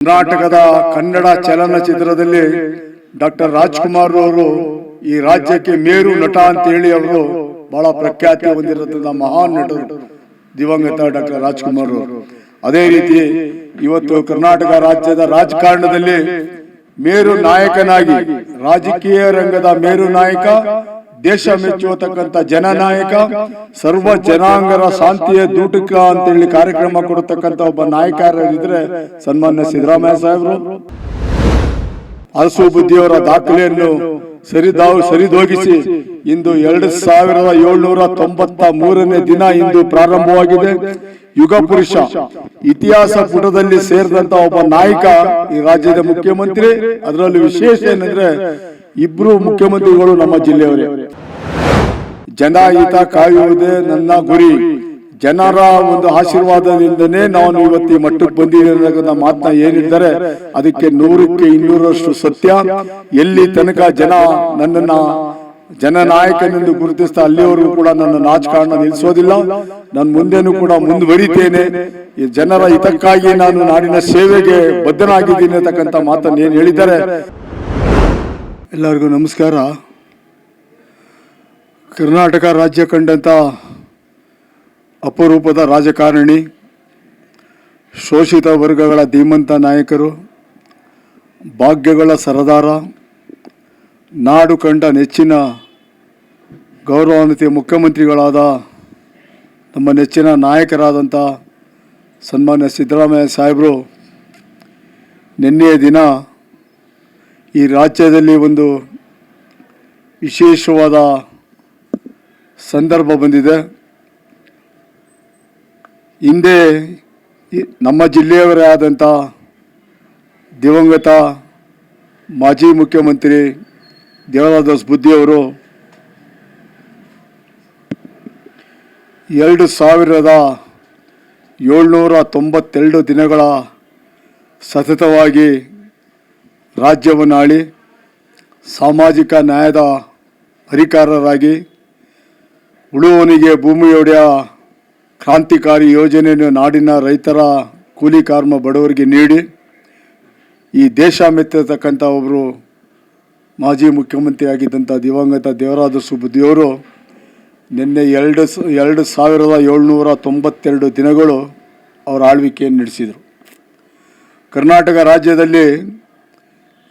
ಕರ್ನಾಟಕದ ಕನ್ನಡ ಚಲನಚಿತ್ರದಲ್ಲಿ ಡಾಕ್ಟರ್ ರಾಜ್ಕುಮಾರ್ ಅವರು ಈ ರಾಜ್ಯಕ್ಕೆ ಮೇರು ನಟ ಅಂತ ಹೇಳಿ ಅವರು ಬಹಳ ಪ್ರಖ್ಯಾತಿ ಹೊಂದಿರುವಂತಹ ಮಹಾನ್ ನಟರು, ದಿವಂಗತ ಡಾಕ್ಟರ್ ರಾಜ್ಕುಮಾರ್ ಅವರು ಅದೇ ರೀತಿ ಇವತ್ತು ಕರ್ನಾಟಕ ರಾಜ್ಯದ ರಾಜಕಾರಣದಲ್ಲಿ ಮೇರು ನಾಯಕನಾಗಿ ರಾಜಕೀಯ ರಂಗದ ಮೇರು ನಾಯಕ ದೇಶ ಮೆಚ್ಚುವತಕ್ಕಂತ ಜನನಾಯಕ, ಸರ್ವ ಜನಾಂಗರ ಶಾಂತಿಯ ದೂಟಕ ಅಂತ ಹೇಳಿ ಕಾರ್ಯಕ್ರಮ ಕೊಡತಕ್ಕಂತ ಒಬ್ಬ ನಾಯಕ ಇದ್ರೆ ಸನ್ಮಾನ್ಯ ಸಿದ್ದರಾಮಯ್ಯ ಸಾಹೇಬರು. ಅರಸು ಬುದ್ಧಿಯವರ ದಾಖಲೆಯನ್ನು ಸರಿದಾವು ಸರಿದೋಗಿಸಿ. ಇಂದು ಎರಡು ಸಾವಿರದ ಏಳ್ನೂರ ತೊಂಬತ್ತ ಮೂರನೇ ದಿನ ಇಂದು ಪ್ರಾರಂಭವಾಗಿದೆ. ಯುಗ ಪುರುಷ. ಇತಿಹಾಸ ಪುಟದಲ್ಲಿ ಸೇರಿದಂತ ಒಬ್ಬ ನಾಯಕ ಈ ರಾಜ್ಯದ ಮುಖ್ಯಮಂತ್ರಿ. ಅದರಲ್ಲಿ ವಿಶೇಷ ಏನಂದ್ರೆ ಇಬ್ರು ಮುಖ್ಯಮಂತ್ರಿಗಳು ನಮ್ಮ ಜಿಲ್ಲೆಯವರೇ. ಜನಹಿತ ಕಾಯುವುದೇ ನನ್ನ ಗುರಿ. ಜನರ ಒಂದು ಆಶೀರ್ವಾದದಿಂದನೇ ನಾನು ಇವತ್ತು ಈ ಮಟ್ಟಕ್ಕೆ ಬಂದಿದ್ದೇನೆ ಮಾತನ್ನ ಏನಿದ್ದಾರೆ ಅದಕ್ಕೆ ನೂರಕ್ಕೆ ಇನ್ನೂರಷ್ಟು ಸತ್ಯ. ಎಲ್ಲಿ ತನಕ ಜನ ನನ್ನನ್ನ ಜನನಾಯಕನೆಂದು ಗುರುತಿಸ್ತಾ ಅಲ್ಲಿವರೆಗೂ ಕೂಡ ನನ್ನ ನಾಚಕಾರಣ ನಿಲ್ಲಿಸೋದಿಲ್ಲ. ನಾನು ಮುಂದೆನೂ ಕೂಡ ಮುಂದುವರಿತೇನೆ. ಈ ಜನರ ಹಿತಕ್ಕಾಗಿ ನಾನು ನಾಡಿನ ಸೇವೆಗೆ ಬದ್ಧನಾಗಿದ್ದೀನಿ ಅಂತಕ್ಕಂಥ ಮಾತನ್ನು ಏನು ಹೇಳಿದ್ದಾರೆ? ಎಲ್ಲರಿಗೂ ನಮಸ್ಕಾರ. ಕರ್ನಾಟಕ ರಾಜ್ಯ ಕಂಡಂಥ ಅಪರೂಪದ ರಾಜಕಾರಣಿ, ಶೋಷಿತ ವರ್ಗಗಳ ಧೀಮಂತ ನಾಯಕರು, ಭಾಗ್ಯಗಳ ಸರದಾರ, ನಾಡು ಕಂಡ ನೆಚ್ಚಿನ ಗೌರವಾನ್ವಿತ ಮುಖ್ಯಮಂತ್ರಿಗಳಾದ ನಮ್ಮ ನೆಚ್ಚಿನ ನಾಯಕರಾದಂಥ ಸನ್ಮಾನ್ಯ ಸಿದ್ದರಾಮಯ್ಯ ಸಾಹೇಬರು, ನಿನ್ನೆಯ ದಿನ ಈ ರಾಜ್ಯದಲ್ಲಿ ಒಂದು ವಿಶೇಷವಾದ ಸಂದರ್ಭ ಬಂದಿದೆ. ಹಿಂದೆ ನಮ್ಮ ಜಿಲ್ಲೆಯವರೇ ಆದಂಥ ದಿವಂಗತ ಮಾಜಿ ಮುಖ್ಯಮಂತ್ರಿ ದೇವರಾದಾಸ್ ಬುದ್ಧಿಯವರು ಎರಡು ಸಾವಿರದ ಏಳ್ನೂರ ತೊಂಬತ್ತೆರಡು ದಿನಗಳ ಸತತವಾಗಿ ರಾಜ್ಯವನ್ನು ಆಳಿ ಸಾಮಾಜಿಕ ನ್ಯಾಯದ ಅಧಿಕಾರರಾಗಿ ಉಳುವನಿಗೆ ಭೂಮಿಯೊಡೆಯ ಕ್ರಾಂತಿಕಾರಿ ಯೋಜನೆಯನ್ನು ನಾಡಿನ ರೈತರ ಕೂಲಿ ಕಾರ್ಮ ಬಡವರಿಗೆ ನೀಡಿ, ಈ ದೇಶ ಮೆತ್ತಿರತಕ್ಕಂಥ ಒಬ್ಬರು ಮಾಜಿ ಮುಖ್ಯಮಂತ್ರಿ ಆಗಿದ್ದಂಥ ದಿವಂಗತ ದೇವರಾಜ ಸುಬುದ್ದಿಯವರು ನಿನ್ನೆ ಎರಡು ಎರಡು ಸಾವಿರದ ಏಳ್ನೂರ ತೊಂಬತ್ತೆರಡು ದಿನಗಳು ಅವರ ಆಳ್ವಿಕೆಯನ್ನು ನಡೆಸಿದರು. ಕರ್ನಾಟಕ ರಾಜ್ಯದಲ್ಲಿ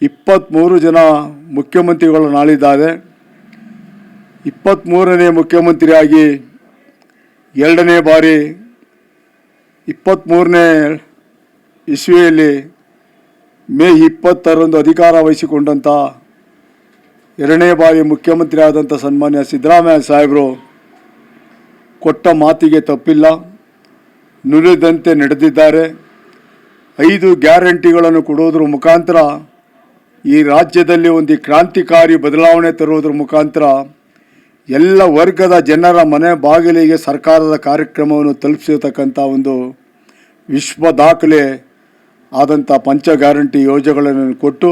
ಇಪ್ಪತ್ತ್ಮೂರು ಜನ ಮುಖ್ಯಮಂತ್ರಿಗಳು ನಾಳಿದ್ದಾರೆ. ಇಪ್ಪತ್ತ್ಮೂರನೇ ಮುಖ್ಯಮಂತ್ರಿಯಾಗಿ ಎರಡನೇ ಬಾರಿ ಇಪ್ಪತ್ತ್ಮೂರನೇ ಇಸ್ವಿಯಲ್ಲಿ ಮೇ ಇಪ್ಪತ್ತರಂದು ಅಧಿಕಾರ ವಹಿಸಿಕೊಂಡಂಥ ಎರಡನೇ ಬಾರಿ ಮುಖ್ಯಮಂತ್ರಿ ಆದಂಥ ಸನ್ಮಾನ್ಯ ಸಿದ್ದರಾಮಯ್ಯ ಸಾಹೇಬರು ಕೊಟ್ಟ ಮಾತಿಗೆ ತಪ್ಪಿಲ್ಲ. ನುರಿದಂತೆ ನಡೆದಿದ್ದಾರೆ. ಐದು ಗ್ಯಾರಂಟಿಗಳನ್ನು ಕೊಡೋದ್ರ ಮುಖಾಂತರ ಈ ರಾಜ್ಯದಲ್ಲಿ ಒಂದು ಕ್ರಾಂತಿಕಾರಿ ಬದಲಾವಣೆ ತರುವುದರ ಮುಖಾಂತರ ಎಲ್ಲ ವರ್ಗದ ಜನರ ಮನೆ ಬಾಗಿಲಿಗೆ ಸರ್ಕಾರದ ಕಾರ್ಯಕ್ರಮವನ್ನು ತಲುಪಿಸಿರ್ತಕ್ಕಂಥ ಒಂದು ವಿಶ್ವ ದಾಖಲೆ ಆದಂಥ ಪಂಚ ಗ್ಯಾರಂಟಿ ಯೋಜನೆಗಳನ್ನು ಕೊಟ್ಟು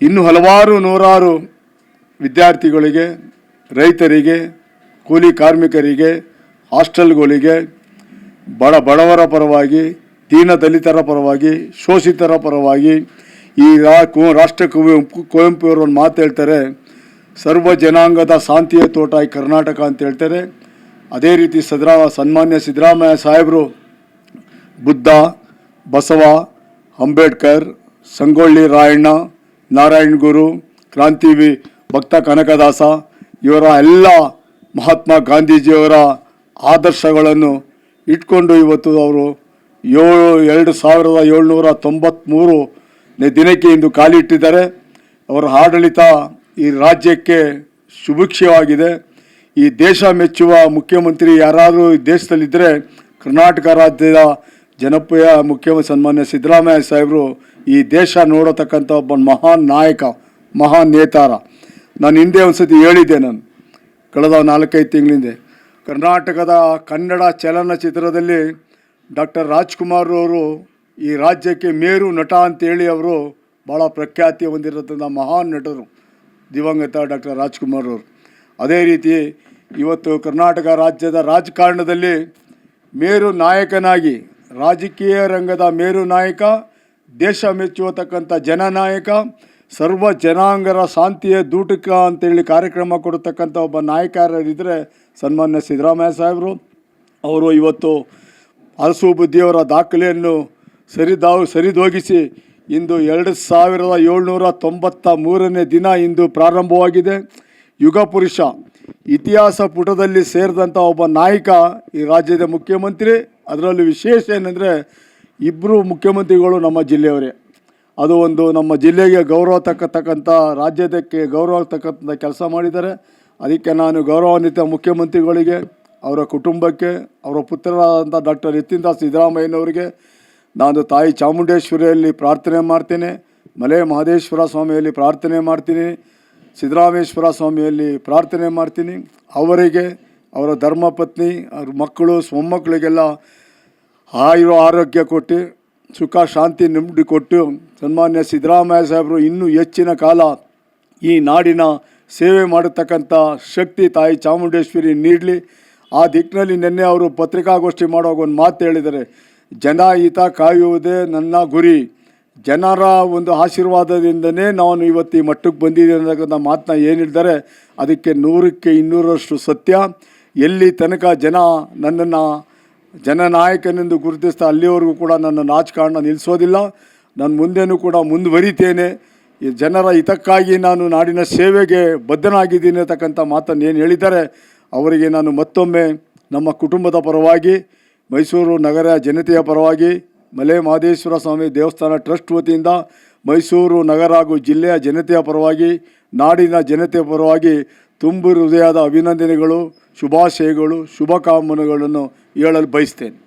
ಇನ್ನು ಹಲವಾರು ನೂರಾರು ವಿದ್ಯಾರ್ಥಿಗಳಿಗೆ, ರೈತರಿಗೆ, ಕೂಲಿ ಕಾರ್ಮಿಕರಿಗೆ, ಹಾಸ್ಟೆಲ್ಗಳಿಗೆ, ಬಡ ಬಡವರ ಪರವಾಗಿ, ದೀನ ದಲಿತರ ಪರವಾಗಿ, ಶೋಷಿತರ ಪರವಾಗಿ ಈ ರಾ ಕುವೆಂಪು ಕುವೆಂಪು ಒಂದು ಮಾತು ಹೇಳ್ತಾರೆ ಸರ್ವ ಜನಾಂಗದ ಶಾಂತಿಯ ತೋಟ ಈ ಕರ್ನಾಟಕ ಅಂತ ಹೇಳ್ತಾರೆ ಅದೇ ರೀತಿ ಸದ್ರ ಸನ್ಮಾನ್ಯ ಸಿದ್ದರಾಮಯ್ಯ ಸಾಹೇಬರು, ಬುದ್ಧ, ಬಸವ, ಅಂಬೇಡ್ಕರ್, ಸಂಗೊಳ್ಳಿ ರಾಯಣ್ಣ, ನಾರಾಯಣ ಗುರು, ಕ್ರಾಂತಿವಿ, ಭಕ್ತ ಕನಕದಾಸ, ಇವರ ಎಲ್ಲ ಮಹಾತ್ಮ ಗಾಂಧೀಜಿಯವರ ಆದರ್ಶಗಳನ್ನು ಇಟ್ಕೊಂಡು ಇವತ್ತು ಅವರು ಏಳು, ಎರಡು ಸಾವಿರದ ಏಳ್ನೂರ ತೊಂಬತ್ತ್ಮೂರು ದಿನಕ್ಕೆ ಇಂದು ಕಾಲಿಟ್ಟಿದ್ದಾರೆ ಅವರ ಆಡಳಿತ ಈ ರಾಜ್ಯಕ್ಕೆ ಶುಭಿಕ್ಷವಾಗಿದೆ ಈ ದೇಶ ಮೆಚ್ಚುವ ಮುಖ್ಯಮಂತ್ರಿ ಯಾರಾದರೂ ಈ ದೇಶದಲ್ಲಿದ್ದರೆ ಕರ್ನಾಟಕ ರಾಜ್ಯದ ಜನಪ್ರಿಯ ಮುಖ್ಯಮಂತ್ರಿ ಸನ್ಮಾನ್ಯ ಸಿದ್ದರಾಮಯ್ಯ ಸಾಹೇಬರು ಈ ದೇಶ ನೋಡತಕ್ಕಂಥ ಒಬ್ಬ ಮಹಾನ್ ನಾಯಕ, ಮಹಾನ್ ನೇತಾರ. ನಾನು ಹಿಂದೆ ಒಂದ್ಸತಿ ಹೇಳಿದ್ದೆ ನಾನು, ಕಳೆದ ನಾಲ್ಕೈದು ತಿಂಗಳಿಂದೆ. ಕರ್ನಾಟಕದ ಕನ್ನಡ ಚಲನಚಿತ್ರದಲ್ಲಿ ಡಾಕ್ಟರ್ ರಾಜ್ಕುಮಾರ್ ಅವರು ಈ ರಾಜ್ಯಕ್ಕೆ ಮೇರು ನಟ ಅಂತೇಳಿ ಅವರು ಭಾಳ ಪ್ರಖ್ಯಾತಿ ಹೊಂದಿರತಕ್ಕಂಥ ಮಹಾನ್ ನಟರು. ದಿವಂಗತ ಡಾಕ್ಟರ್ ರಾಜ್ಕುಮಾರ್ ಅವರು. ಅದೇ ರೀತಿ ಇವತ್ತು ಕರ್ನಾಟಕ ರಾಜ್ಯದ ರಾಜಕಾರಣದಲ್ಲಿ ಮೇರು ನಾಯಕನಾಗಿ, ರಾಜಕೀಯ ರಂಗದ ಮೇರು ನಾಯಕ, ದೇಶ ಮೆಚ್ಚುವತಕ್ಕಂಥ ಜನನಾಯಕ, ಸರ್ವ ಜನಾಂಗರ ಶಾಂತಿಯ ದೂಟಕ ಅಂತೇಳಿ ಕಾರ್ಯಕ್ರಮ ಕೊಡತಕ್ಕಂಥ ಒಬ್ಬ ನಾಯಕರಿದ್ದರೆ ಸನ್ಮಾನ್ಯ ಸಿದ್ದರಾಮಯ್ಯ ಸಾಹೇಬರು. ಅವರು ಇವತ್ತು ಅರಸು ಬುದ್ಧಿಯವರ ದಾಖಲೆಯನ್ನು ಸರಿದಾವು ಸರಿದೋಗಿಸಿ ಇಂದು ಎರಡು ಸಾವಿರದ ಏಳ್ನೂರ ತೊಂಬತ್ತ ಮೂರನೇ ದಿನ ಇಂದು ಪ್ರಾರಂಭವಾಗಿದೆ. ಯುಗ ಪುರುಷ, ಇತಿಹಾಸ ಪುಟದಲ್ಲಿ ಸೇರಿದಂಥ ಒಬ್ಬ ನಾಯಕ ಈ ರಾಜ್ಯದ ಮುಖ್ಯಮಂತ್ರಿ. ಅದರಲ್ಲೂ ವಿಶೇಷ ಏನಂದರೆ ಇಬ್ಬರು ಮುಖ್ಯಮಂತ್ರಿಗಳು ನಮ್ಮ ಜಿಲ್ಲೆಯವರೇ. ಅದು ಒಂದು ನಮ್ಮ ಜಿಲ್ಲೆಗೆ ಗೌರವ ತಕ್ಕತಕ್ಕಂಥ ರಾಜ್ಯದಕ್ಕೆ ಗೌರವ ತಕ್ಕಂಥ ಕೆಲಸ ಮಾಡಿದ್ದಾರೆ. ಅದಕ್ಕೆ ನಾನು ಗೌರವಾನ್ವಿತ ಮುಖ್ಯಮಂತ್ರಿಗಳಿಗೆ, ಅವರ ಕುಟುಂಬಕ್ಕೆ, ಅವರ ಪುತ್ರರಾದಂಥ ಡಾಕ್ಟರ್ ಯತೀಂದ್ರ ಸಿದ್ದರಾಮಯ್ಯನವರಿಗೆ ನಾನು ತಾಯಿ ಚಾಮುಂಡೇಶ್ವರಿಯಲ್ಲಿ ಪ್ರಾರ್ಥನೆ ಮಾಡ್ತೇನೆ, ಮಲೆ ಮಹದೇಶ್ವರ ಸ್ವಾಮಿಯಲ್ಲಿ ಪ್ರಾರ್ಥನೆ ಮಾಡ್ತೀನಿ ಸಿದ್ದರಾಮೇಶ್ವರ ಸ್ವಾಮಿಯಲ್ಲಿ ಪ್ರಾರ್ಥನೆ ಮಾಡ್ತೀನಿ. ಅವರಿಗೆ, ಅವರ ಧರ್ಮಪತ್ನಿ ಅವ್ರ ಮಕ್ಕಳು, ಮೊಮ್ಮಕ್ಕಳಿಗೆಲ್ಲ ಆಯುರ ಆರೋಗ್ಯ ಕೊಟ್ಟು, ಸುಖ, ಶಾಂತಿ ನೆಮ್ಮದಿ ಕೊಟ್ಟು, ಸನ್ಮಾನ್ಯ ಸಿದ್ದರಾಮಯ್ಯ ಸಾಹೇಬರು ಇನ್ನೂ ಹೆಚ್ಚಿನ ಕಾಲ ಈ ನಾಡಿನ ಸೇವೆ ಮಾಡತಕ್ಕಂಥ ಶಕ್ತಿ ತಾಯಿ ಚಾಮುಂಡೇಶ್ವರಿ ನೀಡಲಿ. ಆ ದಿಕ್ಕಿನಲ್ಲಿ ನಿನ್ನೆ ಅವರು ಪತ್ರಿಕಾಗೋಷ್ಠಿ ಮಾಡುವಾಗ ಒಂದು ಮಾತು ಹೇಳಿದ್ದಾರೆ. ಜನ ಹಿತ ಕಾಯುವುದೇ ನನ್ನ ಗುರಿ. ಜನರ ಒಂದು ಆಶೀರ್ವಾದದಿಂದನೇ ನಾನು ಇವತ್ತು ಈ ಮಟ್ಟಕ್ಕೆ ಬಂದಿದ್ದೀನಿ ಅನ್ನೋದಕ್ಕಂಥ ಮಾತನ್ನ ಏನು ಹೇಳಿದ್ದಾರೆ ಅದಕ್ಕೆ ನೂರಕ್ಕೆ ಇನ್ನೂರಷ್ಟು ಸತ್ಯ. ಎಲ್ಲಿ ತನಕ ಜನ ನನ್ನನ್ನು ಜನನಾಯಕನೆಂದು ಗುರುತಿಸ್ತಾ ಅಲ್ಲಿವರೆಗೂ ಕೂಡ ನನ್ನ ರಾಜಕಾರಣ ನಿಲ್ಲಿಸೋದಿಲ್ಲ. ನಾನು ಮುಂದೆನೂ ಕೂಡ ಮುಂದುವರಿತೇನೆ. ಈ ಜನರ ಹಿತಕ್ಕಾಗಿ ನಾನು ನಾಡಿನ ಸೇವೆಗೆ ಬದ್ಧನಾಗಿದ್ದೀನಿ ಅಂತಕ್ಕಂಥ ಮಾತನ್ನು ಏನು ಹೇಳಿದ್ದಾರೆ, ಅವರಿಗೆ ನಾನು ಮತ್ತೊಮ್ಮೆ ನಮ್ಮ ಕುಟುಂಬದ ಪರವಾಗಿ ಮೈಸೂರು ನಗರ ಜನತೆಯ ಪರವಾಗಿ ಮಲೆ ಮಹದೇಶ್ವರ ಸ್ವಾಮಿ ದೇವಸ್ಥಾನ ಟ್ರಸ್ಟ್ ವತಿಯಿಂದ ಮೈಸೂರು ನಗರ ಹಾಗೂ ಜಿಲ್ಲೆಯ ಜನತೆಯ ಪರವಾಗಿ, ನಾಡಿನ ಜನತೆಯ ಪರವಾಗಿ ತುಂಬು ಹೃದಯದ ಅಭಿನಂದನೆಗಳು, ಶುಭಾಶಯಗಳು ಶುಭಕಾಮನೆಗಳನ್ನು ಹೇಳಲು ಬಯಸ್ತೇನೆ.